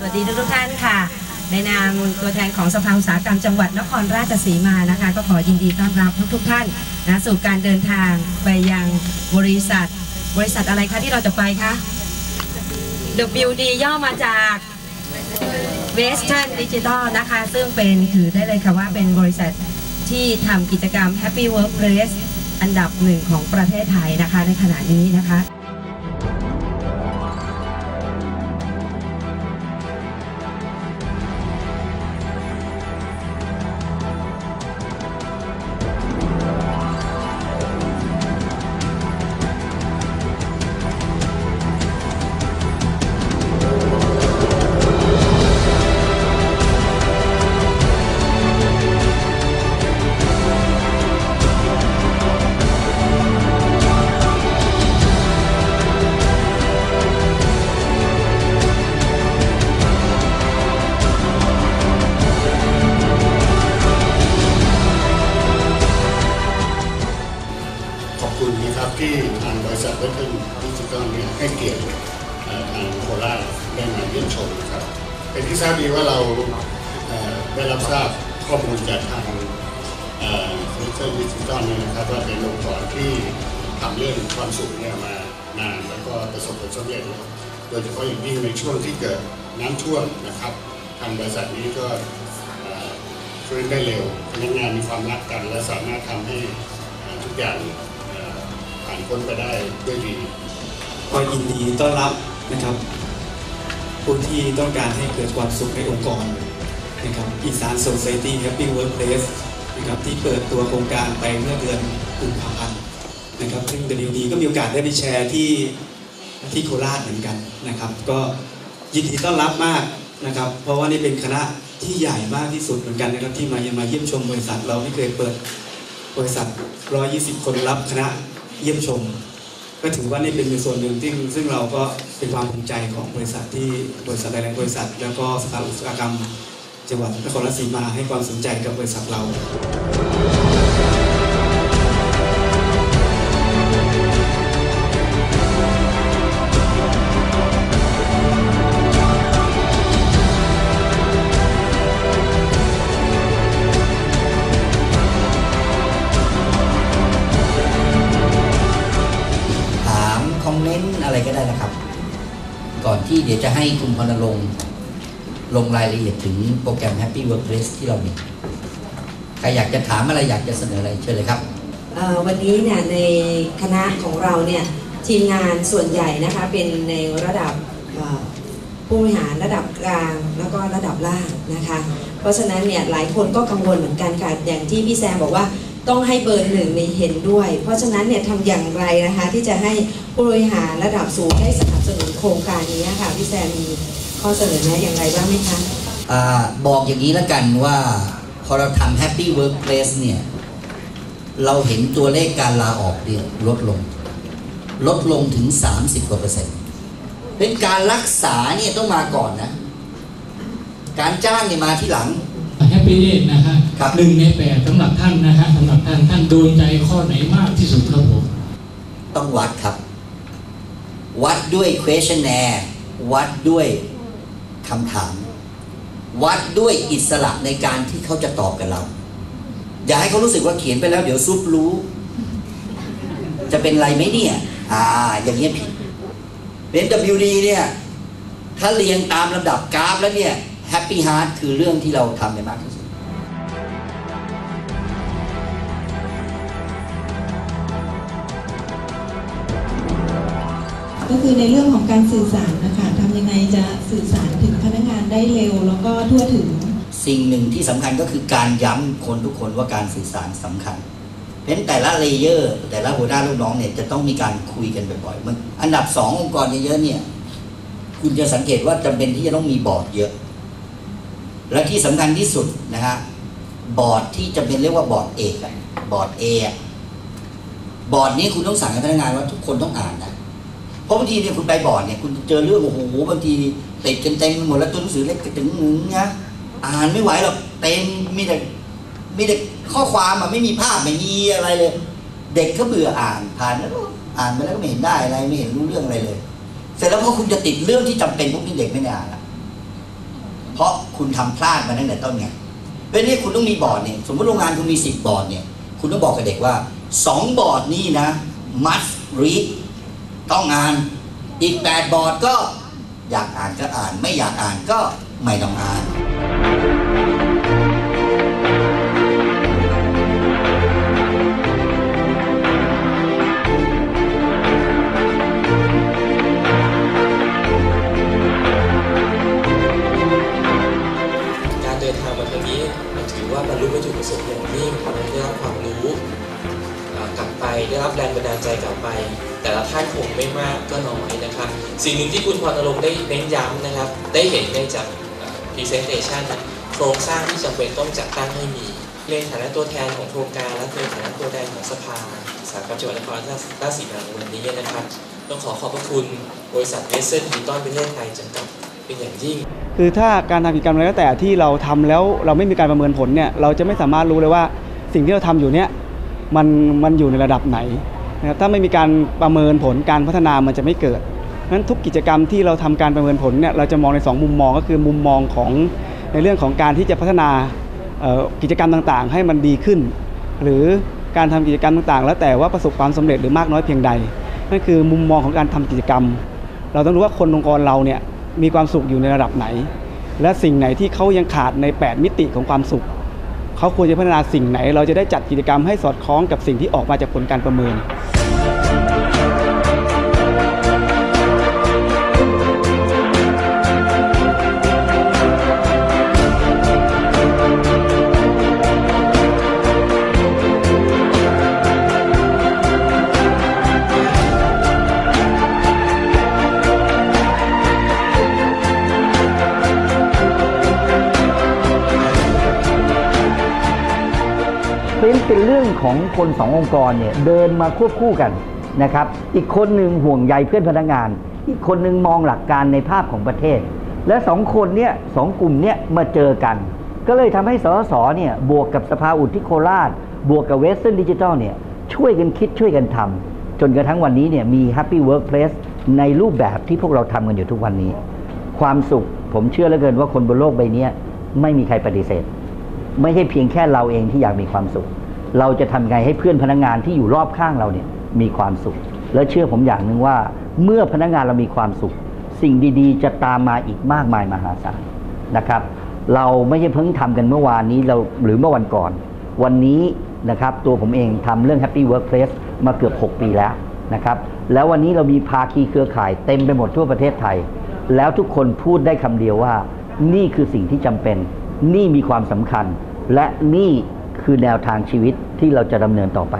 สวัสดีทุกๆท่านค่ะ ในนามตัวแทนของสภาอุตสาหกรรมจังหวัดนครราชสีมานะคะ ก็ขอยินดีต้อนรับทุกๆท่านนะสู่การเดินทางไปยังบริษัท บริษัทอะไรคะที่เราจะไปคะ WD ย่อมาจาก Western Digital นะคะ ซึ่งเป็นถือได้เลยค่ะว่าเป็นบริษัทที่ทำกิจกรรม Happy Workplace อันดับหนึ่งของประเทศไทยนะคะในขณะนี้นะคะ ที่ทางบริษัทเวทเทิร์นดิจิตอลเนี่ยให้เกียรติทางโคราชได้มาเยี่ยมชมนะครับ เป็นที่ทราบดีว่าเราได้รับทราบข้อมูลจากทางเวทเทิร์นดิจิตอลเนี่ยนะครับว่าเป็นองค์กรที่ทำเรื่องความสุขเนี่ยมานานแล้วก็ประสบผลสำเร็จโดยเฉพาะอย่างยิ่งในช่วงที่เกิดน้ำท่วมนะครับทางบริษัทนี้ก็ช่วยได้เร็วพนักงานมีความรักกัน และสามารถทำให้ทุกอย่าง ผ่านพ้นไปได้ด้วยดีก็ยินดีต้อนรับนะครับ ผู้ที่ต้องการให้เกิดความสุขในองค์กรนะครับอีสาน Society Happy Workplace นะครับที่เปิดตัวโครงการไปเมื่อเดือนกุมภาพันธ์นะครับซึ่ง WD ก็มีโอกาสได้ไปแชร์ที่ที่โคราชเหมือนกันนะครับ ก็ยินดีต้อนรับมากนะครับ เพราะว่านี่เป็นคณะที่ใหญ่มากที่สุดเหมือนกันนะครับ ที่มามาเยี่ยมชมบริษัทเราไม่เคยเปิดบริษัท 120 คนรับคณะ เยี่ยมชม ก็ถือว่านี่เป็นส่วนหนึ่งที่ซึ่งเราก็เป็นความภูมิใจของบริษัทที่บริษัทหลายๆบริษัท แล้วก็สถาอุตสาหกรรม จังหวัดนครราชสีมาให้ความสนใจกับบริษัทเรา ก่อนที่เดี๋ยวจะให้คุณพรณรงค์ลงรายละเอียดถึงโปรแกรม Happy Workplace ที่เรามี ใครอยากจะถามอะไรอยากจะเสนออะไรเชิญเลยครับ วันนี้เนี่ยในคณะของเราเนี่ยทีมงานส่วนใหญ่นะคะเป็นในระดับผู้บริหารระดับกลางแล้วก็ระดับล่างนะคะ เพราะฉะนั้นเนี่ยหลายคนก็กังวลเหมือนกันค่ะอย่างที่พี่แซมบอกว่า ต้องให้เบอร์หนึ่งในเห็นด้วย เพราะฉะนั้นเนี่ยทำอย่างไรนะคะ ที่จะให้ผู้บริหารระดับสูงได้สนับสนุนโครงการนี้ค่ะพี่แซมมีข้อเสนอแนะอย่างไรบ้างไหมคะอาบอกอย่างนี้แล้วกันว่า พอเราทำ Happy Workplace เนี่ย เราเห็นตัวเลขการลาออกเนี่ยลดลง ลดลงถึง 30กว่าเปอร์เซ็นต์เป็นการรักษาเนี่ยต้องมาก่อนนะ การจ้างเนี่ยมาที่หลังแฮปปี้เดย์นะฮะ ครับหนึ่งในแปดสำหรับท่านนะฮะสำหรับท่านท่านโดนใจข้อไหนมากที่สุดครับผมต้องวัดครับ วัดด้วย questionnaire วัดด้วยคำถาม วัดด้วยอิสระในการที่เขาจะตอบกับเรา อย่าให้เขารู้สึกว่าเขียนไปแล้ว เดี๋ยวซุปรู้ จะเป็นไรไหมเนี่ย อ่า อย่างเงี้ยผิดเป็น WD เนี่ย ถ้าเรียงตามลำดับกราฟแล้วเนี่ย Happy Heart คือเรื่องที่เราทำได้มากที่สุด ก็คือในเรื่องของการสื่อสารนะคะทำยังไงจะสื่อสารถึงพนักงานได้เร็ว แล้วก็ทั่วถึง สิ่งหนึ่งที่สำคัญก็คือการย้ำคนทุกคนว่าการสื่อสารสำคัญ เพราะฉะนั้นแต่ละเลเยอร์ แต่ละหัวหน้าลูกน้องเนี่ยจะต้องมีการคุยกันบ่อยๆมันอันดับสององค์กรเยอะๆเนี่ยคุณจะสังเกตว่าจำเป็นที่จะต้องมีบอร์ดเยอะ และที่สำคัญที่สุดนะฮะบอร์ดที่จำเป็นเรียกว่าบอร์ดเอกบอร์ดเอบอร์ดนี้คุณต้องสั่งให้พนักงานว่าทุกคนต้องอ่านนะ เพราะบางทีเนี่ยคุณไปบอร์ดเนี่ยคุณเจอเรื่องโอ้โหบางทีติดกันเต็มหมดแล้วตัวหนังสือเล็กกระตึงหนึ่งนะอ่านไม่ไหวหรอกเต็มมีแต่มีแต่ข้อความอะไม่มีภาพไม่มีอะไรเลย เด็กก็เบื่ออ่านผ่านแล้วก็อ่านไปแล้วก็ไม่เห็นได้อะไรไม่เห็นรู้เรื่องอะไรเลย เสร็จแล้วพอคุณจะติดเรื่องที่จำเป็นพวกนี้เด็กไม่ได้อ่านเพราะคุณทำพลาดมาตั้งแต่ต้นไงเพราะนี้คุณต้องมีบอร์ดเนี่ย สมมติโรงงานคุณมีสิบบอร์ดเนี่ย คุณต้องบอกกับเด็กว่าสองบอร์ดนี่นะ must read ต้องอ่านอีกแปดบอร์ดก็อยากอ่านก็อ่านไม่อยากอ่านก็ไม่ต้องอ่านการเดินทางมาครั้งนี้ถือว่าบรรลุวัตถุประสงค์อย่างยิ่งทำให้ได้รับความรู้ กลับไป ได้รับแรงบันดาลใจกลับไป แต่ละท่านคงไม่มากก็น้อยนะครับ สิ่งหนึ่งที่คุณพรณรงค์ได้เน้นย้ำนะครับ ได้เห็นในจาก presentation นะโครงสร้างที่จำเป็นต้องจัดตั้งให้มีในฐานะตัวแทนของโครงการและในฐานะตัวแทนของสภาสาหกรรมจังหวัดนครราชสีมาในวันนี้นะครับต้องขอขอบพระคุณบริษัทเวสเทิร์นดิจิตอลประเทศไทยจำกัดเป็นอย่างยิ่ง คือถ้าการทำกิจกรรมอะไรก็แต่ที่เราทำแล้วเราไม่มีการประเมินผลเนี่ยเราจะไม่สามารถรู้เลยว่าสิ่งที่เราทำอยู่เนี่ย มันมันอยู่ในระดับไหนนะครับถ้าไม่มีการประเมินผลการพัฒนามันจะไม่เกิดนั้นทุกกิจกรรมที่เราทำการประเมินผลเนี่ยเราจะมองในสองมุมมองก็คือมุมมองของในเรื่องของการที่จะพัฒนากิจกรรมต่างๆ ให้มันดีขึ้น หรือการทำกิจกรรมต่างๆ แล้วแต่ว่าประสบความสำเร็จหรือมากน้อยเพียงใดนั่นคือมุมมองของการทำกิจกรรม เราต้องรู้ว่าคนองค์กรเราเนี่ยมีความสุขอยู่ในระดับไหน และสิ่งไหนที่เขายังขาดใน 8 มิติของความสุข เขาควรจะพัฒนาสิ่งไหน เราจะได้จัดกิจกรรมให้สอดคล้องกับสิ่งที่ออกมาจากผลการประเมิน เรื่องของคนสององค์กรเนี่ยเดินมาควบคู่กันนะครับ อีกคนหนึ่งห่วงใยเพื่อนพนักงาน อีกคนหนึ่งมองหลักการในภาพของประเทศ และสองคนเนี่ยสองกลุ่มเนี่ยมาเจอกัน ก็เลยทำให้สสเนี่ยบวกกับสภาอุที่โคราช บวกกับเวสเทิร์นดิจิทัลเนี่ยช่วยกันคิดช่วยกันทำจนกระทั่งวันนี้เนี่ยมี Happy Workplace ในรูปแบบที่พวกเราทำกันอยู่ทุกวันนี้ ความสุขผมเชื่อเหลือเกินว่าคนบนโลกใบนี้ไม่มีใครปฏิเสธ ไม่ใช่เพียงแค่เราเองที่อยากมีความสุข เราจะทำไงให้เพื่อนพนักงานที่อยู่รอบข้างเราเนี่ยมีความสุข แล้วเชื่อผมอย่างหนึ่งว่า เมื่อพนักงานเรามีความสุข สิ่งดีๆ จะตามมาอีกมากมายมหาศาลนะครับ เราไม่ใช่เพิ่งทำกันเมื่อวานนี้เราหรือเมื่อวันก่อน วันนี้นะครับตัวผมเองทำเรื่อง Happy Workplace มาเกือบ 6 ปีแล้วนะครับ แล้ววันนี้เรามีภาคีเครือข่ายเต็มไปหมดทั่วประเทศไทย แล้วทุกคนพูดได้คำเดียวว่า นี่คือสิ่งที่จำเป็น นี่มีความสำคัญ และนี่ คือแนวทางชีวิตที่เราจะดำเนินต่อไป